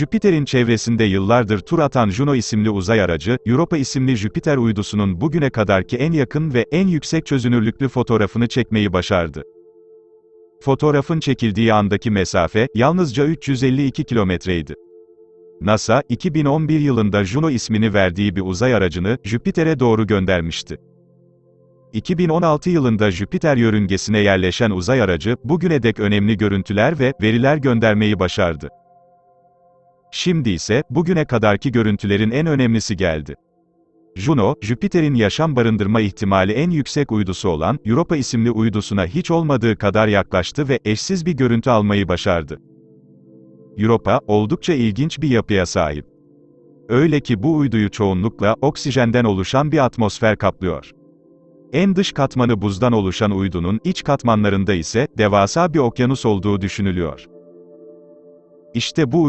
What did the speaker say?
Jüpiter'in çevresinde yıllardır tur atan Juno isimli uzay aracı, Europa isimli Jüpiter uydusunun bugüne kadarki en yakın ve en yüksek çözünürlüklü fotoğrafını çekmeyi başardı. Fotoğrafın çekildiği andaki mesafe, yalnızca 352 kilometreydi. NASA, 2011 yılında Juno ismini verdiği bir uzay aracını, Jüpiter'e doğru göndermişti. 2016 yılında Jüpiter yörüngesine yerleşen uzay aracı, bugüne dek önemli görüntüler ve veriler göndermeyi başardı. Şimdi ise, bugüne kadarki görüntülerin en önemlisi geldi. Juno, Jüpiter'in yaşam barındırma ihtimali en yüksek uydusu olan, Europa isimli uydusuna hiç olmadığı kadar yaklaştı ve eşsiz bir görüntü almayı başardı. Europa, oldukça ilginç bir yapıya sahip. Öyle ki bu uyduyu çoğunlukla, oksijenden oluşan bir atmosfer kaplıyor. En dış katmanı buzdan oluşan uydunun iç katmanlarında ise, devasa bir okyanus olduğu düşünülüyor. İşte bu